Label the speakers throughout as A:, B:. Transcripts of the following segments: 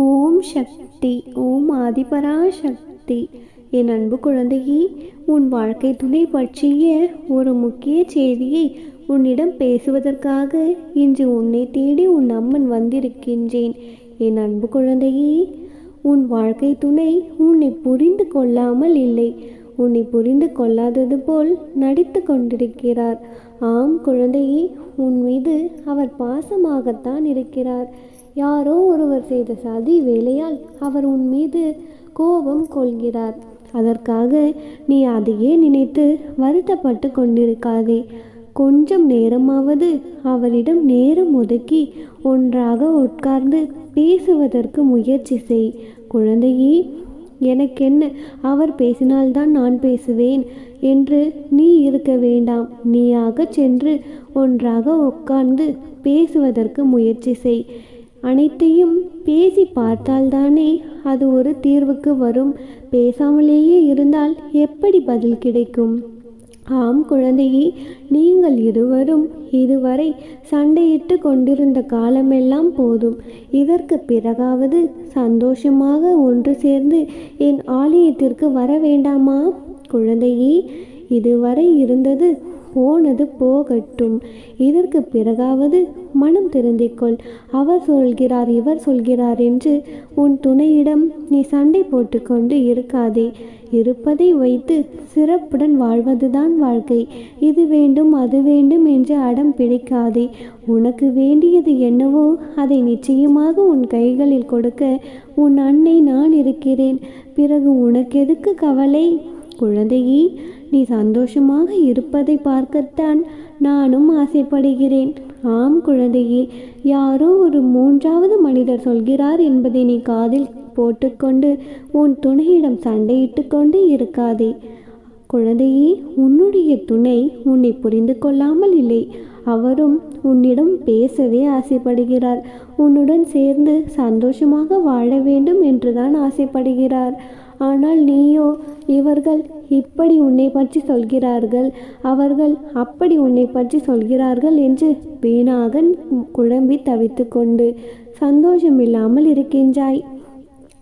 A: ஓம் சக்தி ஓம் ஆதிபரா சக்தி என் அன்பு குழந்தையே உன் வாழ்க்கை துணை பற்றிய ஒரு முக்கிய செய்தியை உன்னிடம் பேசுவதற்காக இன்று உன்னை தேடி உன் அம்மன் வந்திருக்கின்றேன். என் அன்பு குழந்தையே உன் வாழ்க்கை துணை உன்னை புரிந்து கொள்ளாமல் இல்லை. உன்னை புரிந்து கொள்ளாதது போல் நடித்து கொண்டிருக்கிறார். ஆம் குழந்தையே உன் மீது அவர் பாசமாகத்தான் இருக்கிறார். யாரோ ஒருவர் செய்த சதி வேலையால் அவர் உன் மீது கோபம் கொள்கிறார். அதற்காக நீ அதையே நினைத்து வருத்தப்பட்டு கொண்டிருக்காதே. கொஞ்சம் நேரமாவது அவரிடம் நேரம் ஒதுக்கி ஒன்றாக உட்கார்ந்து பேசுவதற்கு முயற்சி செய். குழந்தையே எனக்கென்ன? அவர் பேசினால்தான் நான் பேசுவேன் என்று நீ இருக்க வேண்டாம். நீயாக சென்று ஒன்றாக உட்கார்ந்து பேசுவதற்கு முயற்சி செய். அனைத்தையும் பேசி பார்த்தால்தானே அது ஒரு தீர்வுக்கு வரும். பேசாமலேயே இருந்தால் எப்படி பதில் கிடைக்கும்? ஆம் குழந்தையே நீங்கள் இருவரும் இதுவரை சண்டையிட்டு கொண்டிருந்த காலமெல்லாம் போதும். இதற்கு பிறகாவது சந்தோஷமாக ஒன்று சேர்ந்து என் ஆலயத்திற்கு வர வேண்டாமா? குழந்தையே இதுவரை இருந்தது போனது போகட்டும். இதற்கு பிறகாவது மனம் திருந்திக்கொள். அவர் சொல்கிறார் இவர் சொல்கிறார் என்று உன் துணையிடம் நீ சண்டை போட்டுக்கொண்டு இருக்காதே. இருப்பதை வைத்து சிறப்புடன் வாழ்வதுதான் வாழ்க்கை. இது வேண்டும் அது வேண்டும் என்று அடம் பிடிக்காதே. உனக்கு வேண்டியது என்னவோ அதை நிச்சயமாக உன் கைகளில் கொடுக்க உன் அன்னை நான் இருக்கிறேன். பிறகு உனக்கெதுக்கு கவலை? குழந்தையே நீ சந்தோஷமாக இருப்பதை பார்க்கத்தான் நானும் ஆசைப்படுகிறேன். ஆம் குழந்தையே யாரோ ஒரு மூன்றாவது மனிதர் சொல்கிறார் என்பதை நீ காதில் போட்டுக்கொண்டு உன் துணையிடம் சண்டையிட்டு கொண்டு இருக்காதே. குழந்தையே உன்னுடைய துணை உன்னை புரிந்து கொள்ளாமல் இல்லை. அவரும் உன்னிடம் பேசவே ஆசைப்படுகிறார். உன்னுடன் சேர்ந்து சந்தோஷமாக வாழ வேண்டும் என்றுதான் ஆசைப்படுகிறார். ஆனால் நீயோ இவர்கள் இப்படி உன்னை பற்றி சொல்கிறார்கள். அவர்கள் அப்படி உன்னை பற்றி சொல்கிறார்கள் என்று வீணாக குழம்பி தவித்து கொண்டு சந்தோஷமில்லாமல் இருக்கின்றாய்.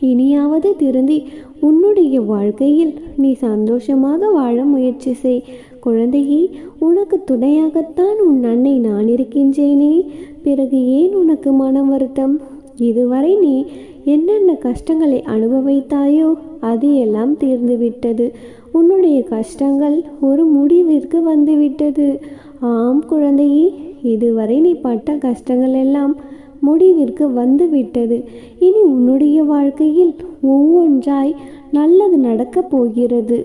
A: இனியாவது திருந்தி உன்னுடைய வாழ்க்கையில் நீ சந்தோஷமாக வாழ முயற்சி செய். குழந்தையே உனக்கு துணையாகத்தான் உன் அன்னை நான் இருக்கின்றேனே. பிறகு ஏன் உனக்கு மனம் வருத்தம்? இதுவரை நீ என்னென்ன கஷ்டங்களை அனுபவித்தாயோ அது எல்லாம் தீர்ந்துவிட்டது. உன்னுடைய கஷ்டங்கள் ஒரு முடிவிற்கு வந்துவிட்டது. ஆம் குழந்தையே இதுவரை நீ பட்ட கஷ்டங்கள் எல்லாம் முடிவிற்கு வந்துவிட்டது. இனி உன்னுடைய வாழ்க்கையில் ஒவ்வொன்றாய் நல்லது நடக்கப் போகிறது.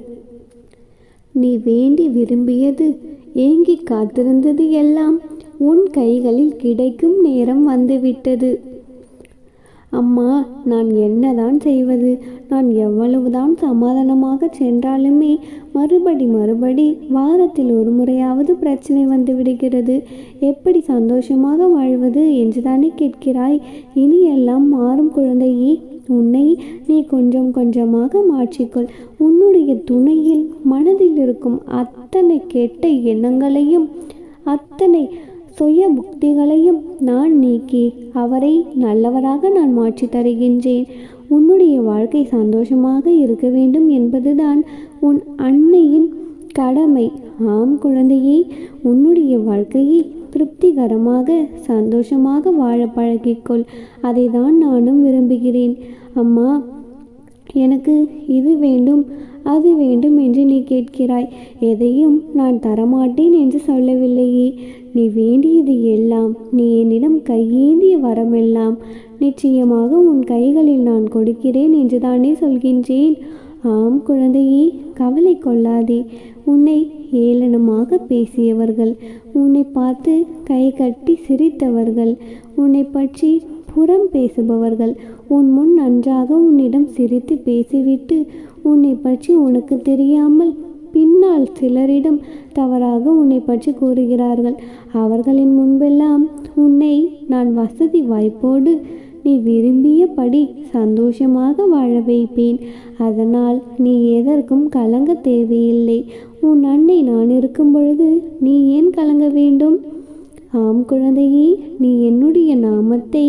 A: நீ வேண்டி விரும்பியது ஏங்கி காத்திருந்தது எல்லாம் உன் கைகளில் கிடைக்கும் நேரம் வந்துவிட்டது. அம்மா நான் என்னதான் செய்வது? நான் எவ்வளவுதான் சமாதானமாக சென்றாலுமே மறுபடி மறுபடி வாரத்தில் ஒரு முறையாவது பிரச்சனை வந்து விடுகிறது. எப்படி சந்தோஷமாக வாழ்வது என்றுதானே கேட்கிறாய். இனி எல்லாம் மாறும் குழந்தையே உன்னை நீ கொஞ்சம் கொஞ்சமாக மாற்றிக்கொள். உன்னுடைய துணையில் மனதில் இருக்கும் அத்தனை கெட்ட எண்ணங்களையும் அத்தனை சுய புக்திகளையும் நான் நீக்கி அவரை நல்லவராக நான் மாற்றி தருகின்றேன். உன்னுடைய வாழ்க்கை சந்தோஷமாக இருக்க வேண்டும் என்பதுதான் உன் அன்னையின் கடமை. ஆம் குழந்தையே உன்னுடைய வாழ்க்கையை திருப்திகரமாக சந்தோஷமாக வாழ பழகிக்கொள். அதை தான் நானும் விரும்புகிறேன். அம்மா எனக்கு இது வேண்டும். அது வேண்டும் என்று நீ கேட்கிறாய். எதையும் நான் தரமாட்டேன் என்று சொல்லவில்லையே. நீ வேண்டியது எல்லாம் நீ என்னிடம் கையேந்திய வரமெல்லாம் நிச்சயமாக உன் கைகளில் நான் கொடுக்கிறேன் என்று தானே சொல்கின்றேன். ஆம் குழந்தையே கவலை கொள்ளாதே. உன்னை ஏளனமாக பேசியவர்கள் உன்னை பார்த்து கை கட்டி சிரித்தவர்கள் உன்னை பற்றி புறம் பேசுபவர்கள் உன் முன் நன்றாக உன்னிடம் சிரித்து பேசிவிட்டு உன்னை பற்றி உனக்கு தெரியாமல் பின்னால் சிலரிடம் தவறாக உன்னை பற்றி கூறுகிறார்கள். அவர்களின் முன்பெல்லாம் உன்னை நான் வசதி வாய்ப்போடு நீ விரும்பியபடி சந்தோஷமாக வாழ வைப்பேன். அதனால் நீ எதற்கும் கலங்க தேவையில்லை. உன் அன்னை நான் இருக்கும் பொழுது நீ ஏன் கலங்க வேண்டும்? ஆம் குழந்தையே நீ என்னுடைய நாமத்தை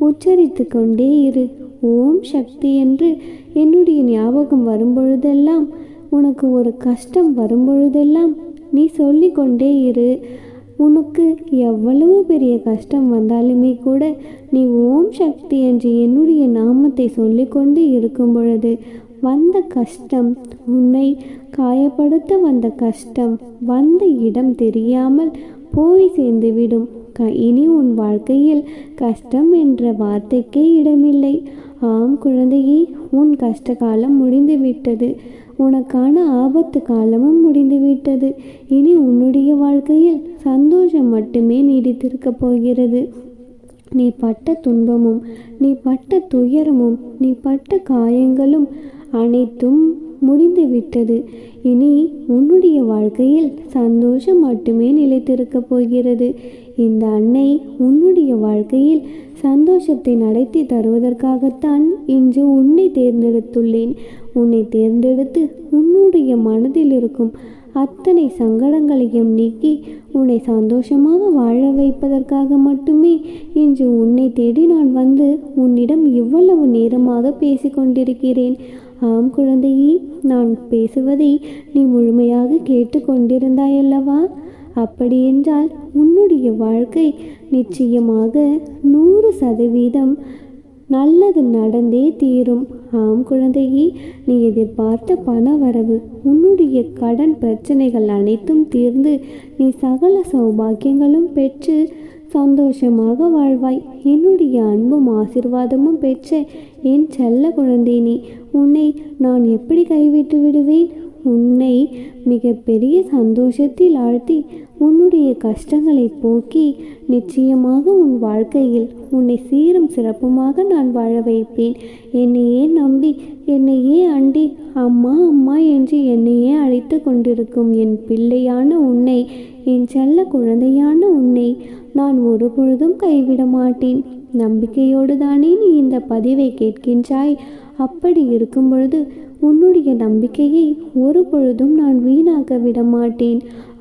A: உச்சரித்து கொண்டே இரு. ஓம் சக்தி என்று என்னுடைய ஞாபகம் வரும்பொழுதெல்லாம் உனக்கு ஒரு கஷ்டம் வரும்பொழுதெல்லாம் நீ சொல்லிக்கொண்டே இரு. உனக்கு எவ்வளவு பெரிய கஷ்டம் வந்தாலுமே கூட நீ ஓம் சக்தி என்று என்னுடைய நாமத்தை சொல்லிக்கொண்டு இருக்கும் பொழுது வந்த கஷ்டம் உன்னை காயப்படுத்த வந்த கஷ்டம் வந்த இடம் தெரியாமல் போய் சேர்ந்துவிடும். இனி உன் வாழ்க்கையில் கஷ்டம் என்ற வார்த்தைக்கே இடமில்லை. ஆம் குழந்தையே உன் கஷ்ட காலம் முடிந்துவிட்டது. உனக்கான ஆபத்து காலமும் முடிந்துவிட்டது. இனி உன்னுடைய வாழ்க்கையில் சந்தோஷம் மட்டுமே நீடித்திருக்கப் போகிறது. நீ பட்ட துன்பமும் நீ பட்ட துயரமும் நீ பட்ட காயங்களும் அனைத்தும் முடிந்துவிட்டது. இனி உன்னுடைய வாழ்க்கையில் சந்தோஷம் மட்டுமே நிலைத்திருக்கப் போகிறது. இந்த அன்னை உன்னுடைய வாழ்க்கையில் சந்தோஷத்தை நடத்தி தருவதற்காகத்தான் இன்று உன்னை தேர்ந்தெடுத்துள்ளேன். உன்னை தேர்ந்தெடுத்து உன்னுடைய மனதில் இருக்கும் அத்தனை சங்கடங்களையும் நீக்கி உன்னை சந்தோஷமாக வாழ வைப்பதற்காக மட்டுமே இன்று உன்னை தேடி நான் வந்து உன்னிடம் இவ்வளவு நேரமாக பேசிக்கொண்டிருக்கிறேன். ஆம் குழந்தையே நான் பேசுவதை நீ முழுமையாக கேட்டு கொண்டிருந்தாயல்லவா அப்படியென்றால் உன்னுடைய வாழ்க்கை நிச்சயமாக நூறு சதவீதம் நல்லது நடந்தே தீரும். ஆம் குழந்தையே நீ எதிர்பார்த்த பண வரவு உன்னுடைய கடன் பிரச்சனைகள் அனைத்தும் தீர்ந்து நீ சகல சௌபாக்கியங்களும் பெற்று சந்தோஷமாக வாழ்வாய். என்னுடைய அன்பும் ஆசிர்வாதமும் பெற்ற என் செல்ல குழந்தை நீ உன்னை நான் எப்படி கைவிட்டு விடுவேன்? உன்னை மிகப்பெரிய சந்தோஷத்தில் ஆழ்த்தி உன்னுடைய கஷ்டங்களை போக்கி நிச்சயமாக உன் வாழ்க்கையில் உன்னை சீரும் சிறப்புமாக நான் வாழ வைப்பேன். என்னையே நம்பி என்னையே அண்டி அம்மா அம்மா என்று என்னையே அழைத்து கொண்டிருக்கும் என் பிள்ளையான உன்னை என் செல்ல குழந்தையான உன்னை நான் ஒரு பொழுதும் கைவிட மாட்டேன். நம்பிக்கையோடு தானே நீ இந்த பதிவை கேட்கின்றாய். அப்படி இருக்கும் பொழுது உன்னுடைய நம்பிக்கையை ஒரு பொழுதும் நான் வீணாக்க விட மாட்டேன்.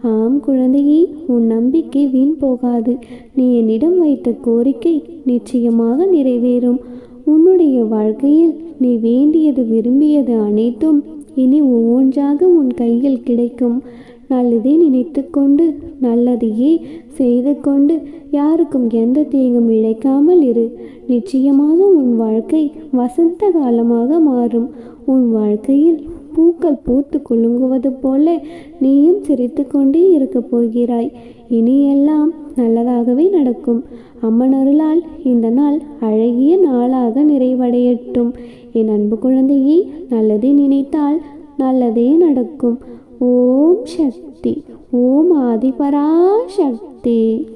A: ஆம் குழந்தையே உன் நம்பிக்கை வீண் போகாது. நீ என்னிடம் வைத்த கோரிக்கை நிச்சயமாக நிறைவேறும். உன்னுடைய வாழ்க்கையில் நீ வேண்டியது விரும்பியது அனைத்தும் இனி ஒவ்வொன்றாக உன் கையில் கிடைக்கும். நல்லதே நினைத்து கொண்டு நல்லதையே செய்து கொண்டு யாருக்கும் எந்த தீங்கும் இழைக்காமல் இரு. நிச்சயமாக உன் வாழ்க்கை வசந்த காலமாக மாறும். உன் வாழ்க்கையில் பூக்கள் பூத்து குலுங்குவது போல நீயும் சிரித்து கொண்டே இருக்கப் போகிறாய். இனி எல்லாம் நல்லதாகவே நடக்கும். அம்மன் அருளால் இந்த நாள் அழகிய நாளாக நிறைவடையட்டும். என் அன்பு குழந்தையை நல்லதே நினைத்தால் நல்லதே நடக்கும். ஓம் சக்தி. ஓம் ஆதிபராசக்தி.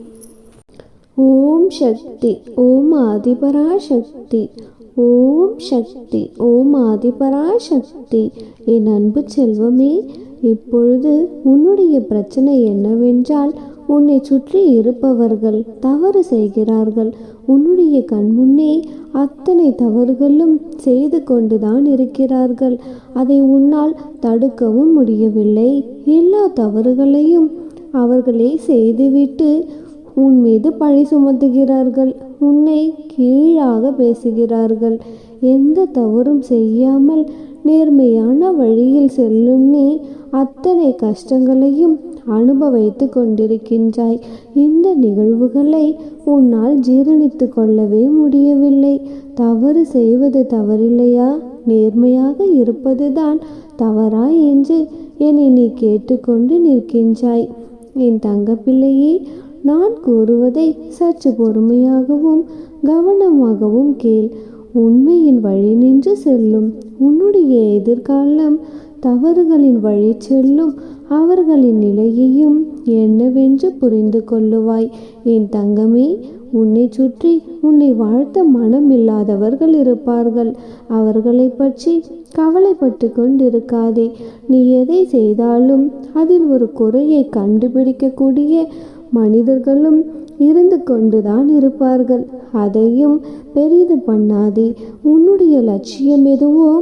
A: ஓம் சக்தி. ஓம் ஆதிபராசக்தி. ஓம் சக்தி. ஓம் ஆதிபராசக்தி. என் அன்பு செல்வமே இப்பொழுது உன்னுடைய பிரச்சனை என்னவென்றால் உன்னை சுற்றி இருப்பவர்கள் தவறு செய்கிறார்கள். உன்னுடைய கண்முன்னே அத்தனை தவறுகளும் செய்து கொண்டுதான் இருக்கிறார்கள். அதை உன்னால் தடுக்கவும் முடியவில்லை. எல்லா தவறுகளையும் அவர்களே செய்துவிட்டு உன் மீது பழி சுமத்துகிறார்கள். உன்னை கீழாக பேசுகிறார்கள். எந்த தவறும் செய்யாமல் நேர்மையான வழியில் செல்லும் நீ அத்தனை கஷ்டங்களையும் அனுபவித்து கொண்டிருக்கின்றாய். இந்த நிகழ்வுகளை உன்னால் ஜீரணித்து கொள்ளவே முடியவில்லை. தவறு செய்வது தவறில்லையா? நேர்மையாக இருப்பதுதான் தவறா என்று என்னை நீ கேட்டுக்கொண்டு நிற்கின்றாய். என் தங்கப்பிள்ளையே நான் கூறுவதை சற்று பொறுமையாகவும் கவனமாகவும் கேள். உண்மையின் வழி நின்று செல்லும். உன்னுடைய எதிர்காலம் தவறுகளின் வழி செல்லும். அவர்களின் நிலையையும் என்னவென்று புரிந்து கொள்ளுவாய். என் தங்கமே உன்னை சுற்றி உன்னை வாழ்த்த மனம் இல்லாதவர்கள் இருப்பார்கள். அவர்களை பற்றி கவலைப்பட்டு கொண்டிருக்காதே. நீ எதை செய்தாலும் அதில் ஒரு குறையை கண்டுபிடிக்கக்கூடிய மனிதர்களும் இருந்து கொண்டுதான் இருப்பார்கள். அதையும் பெரிது பண்ணாதே. உன்னுடைய லட்சியம் எதுவோ?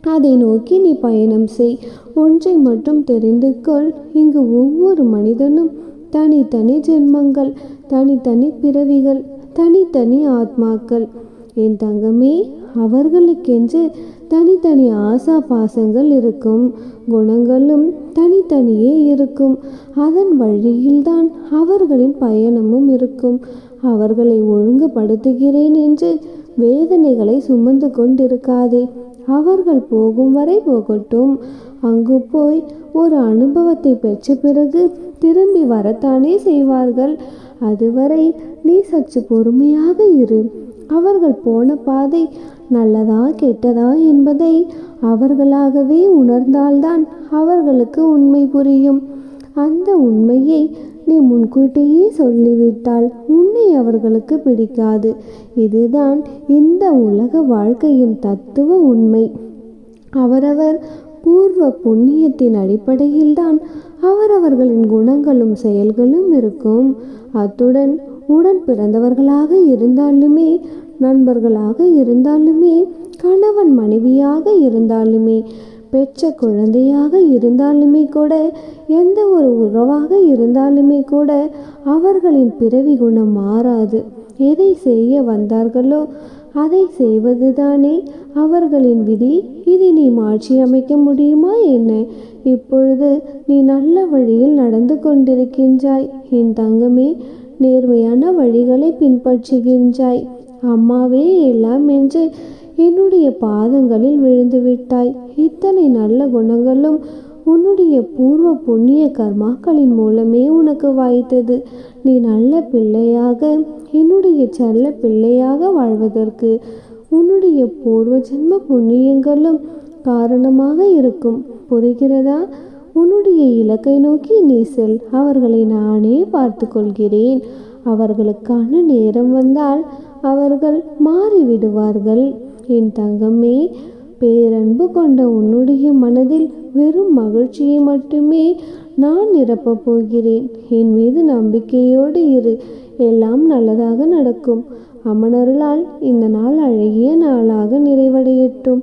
A: அதை நோக்கி நீ பயணம் செய். ஒன்றை மட்டும் தெரிந்து கொள். இங்கு ஒவ்வொரு மனிதனும் தனித்தனி ஜென்மங்கள் தனித்தனி பிறவிகள் தனித்தனி ஆத்மாக்கள். என் தங்கமே அவர்களுக்கென்று தனித்தனி ஆசா பாசங்கள் இருக்கும். குணங்களும் தனித்தனியே இருக்கும். அதன் வழியில்தான் அவர்களின் பயணமும் இருக்கும். அவர்களை ஒழுங்குபடுத்துகிறேன் என்று வேதனைகளை சுமந்து கொண்டிருக்காதே. அவர்கள் போகும் வரை போகட்டும். அங்கு போய் ஒரு அனுபவத்தை பெற்ற பிறகு திரும்பி வரத்தானே செய்வார்கள். அதுவரை நீ சற்று பொறுமையாக இரு. அவர்கள் போன பாதை நல்லதா கெட்டதா என்பதை அவர்களாகவே உணர்ந்தால்தான் அவர்களுக்கு உண்மை புரியும். அந்த உண்மையை நீ முன்கூட்டியே சொல்லிவிட்டால் உன்னை அவர்களுக்கு பிடிக்காது. இதுதான் இந்த உலக வாழ்க்கையின் தத்துவ உண்மை. அவரவர் பூர்வ புண்ணியத்தின் அடிப்படையில்தான் அவரவர்களின் குணங்களும் செயல்களும் இருக்கும். அத்துடன் உடன் பிறந்தவர்களாக இருந்தாலுமே நண்பர்களாக இருந்தாலுமே கணவன் மனைவியாக இருந்தாலுமே பெற்ற குழந்தையாக இருந்தாலுமே கூட எந்த ஒரு உறவாக இருந்தாலுமே கூட அவர்களின் பிறவி குணம் மாறாது. எதை செய்ய வந்தார்களோ அதை செய்வதுதானே அவர்களின் விதி. இதை நீ மாற்றி அமைக்க முடியுமா என்ன? இப்பொழுது நீ நல்ல வழியில் நடந்து கொண்டிருக்கின்றாய். என் தங்கமே நேர்மையான வழிகளை பின்பற்றுகின்றாய். அம்மாவே எல்லாம் என்று என்னுடைய பாதங்களில் விழுந்து விட்டாய் இத்தனை நல்ல குணங்களும் உன்னுடைய பூர்வ புண்ணிய கர்மாக்களின் மூலமே உனக்கு வாய்த்தது. நீ நல்ல பிள்ளையாக என்னுடைய செல்ல பிள்ளையாக வாழ்வதற்கு உன்னுடைய பூர்வ ஜென்ம புண்ணியங்களும் காரணமாக இருக்கும். புரிகிறதா? உன்னுடைய இலக்கை நோக்கி நீ செல். அவர்களை நானே பார்த்து கொள்கிறேன் அவர்களுக்கான நேரம் வந்தால் அவர்கள் மாறிவிடுவார்கள். என் தங்கமே பேரன்பு கொண்ட உன்னுடைய மனதில் வெறும் மகிழ்ச்சியை மட்டுமே நான் நிரப்பப் போகிறேன். என் மீது நம்பிக்கையோடு இரு. எல்லாம் நல்லதாக நடக்கும். அமனருளால் இந்த நாள் அழகிய நாளாக நிறைவடையட்டும்.